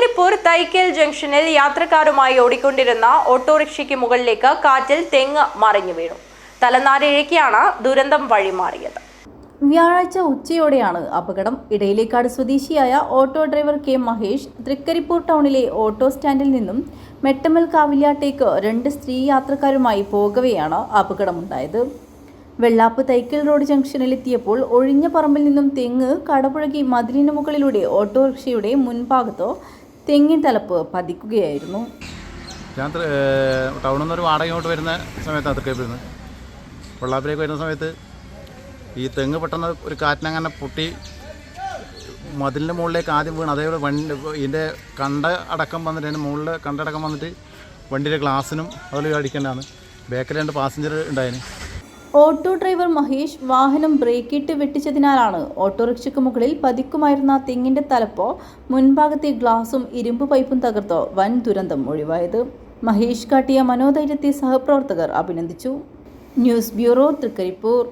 തൃക്കരിപ്പൂർ തൈക്കൽ ജംഗ്ഷനിൽ യാത്രക്കാരുമായി ഓടിക്കൊണ്ടിരുന്ന ഓട്ടോറിക്ഷയ്ക്ക് മുകളിലേക്ക് കാറ്റിൽ തെങ്ങ് മറിഞ്ഞു വീണു. തലനാരിഴയ്ക്കാണ് ദുരന്തം വഴിമാറിയത്. വ്യാഴാഴ്ച ഉച്ചയോടെയാണ് അപകടം. ഇടയിലേക്കാട് സ്വദേശിയായ auto driver K Mahesh Thrikaripur ടൗണിലെ ഓട്ടോ സ്റ്റാൻഡിൽ നിന്നും മെട്ടമൽ കാവിലാട്ടേക്ക് രണ്ട് സ്ത്രീ യാത്രക്കാരുമായി പോകവെയാണ് അപകടമുണ്ടായത്. വെള്ളാപ്പ് തൈക്കൽ റോഡ് ജംഗ്ഷനിലെത്തിയപ്പോൾ ഒഴിഞ്ഞ പറമ്പിൽ നിന്നും തെങ്ങ് കടപുഴകി മതിലിന് മുകളിലൂടെ ഓട്ടോറിക്ഷയുടെ മുൻഭാഗത്തോ തെങ്ങിൻ തലപ്പ് പതിക്കുകയായിരുന്നു. ഞാൻ ടൗണിൽ നിന്ന് ഒരു വാടക ഇങ്ങോട്ട് വരുന്ന സമയത്താണ് അതൊക്കെ വരുന്നത് വെള്ളാപ്പിലേക്ക് വരുന്ന സമയത്ത് ഈ തെങ്ങ് പെട്ടെന്ന് ഒരു കാറ്റിനങ്ങനെ പൊട്ടി മതിലിന്റെ മുകളിലേക്ക് ആദ്യം വീണ്. അതേപോലെ വണ്ടി ഇതിന്റെ കണ്ട അടക്കം വന്നിട്ട് അതിന്റെ മുകളിൽ കണ്ടടക്കം വന്നിട്ട് വണ്ടിയുടെ ഗ്ലാസ്സിനും അതുപോലെ അടിക്കേണ്ടതാണ്. ബാക്കിൽ രണ്ട് പാസഞ്ചർ ഉണ്ടായിന്. ഓട്ടോ ഡ്രൈവർ മഹേഷ് വാഹനം ബ്രേക്കിട്ട് വെട്ടിച്ചതിനാലാണ് ഓട്ടോറിക്ഷയ്ക്ക് മുകളിൽ പതിക്കുമായിരുന്ന തെങ്ങിന്റെ തലപ്പോ മുൻഭാഗത്തെ ഗ്ലാസും ഇരുമ്പ് പൈപ്പും തകർത്തോ വൻ ദുരന്തം ഒഴിവായത്. മഹേഷ് കാട്ടിയ മനോധൈര്യത്തെ സഹപ്രവർത്തകർ അഭിനന്ദിച്ചു. News bureau Thrikaripur.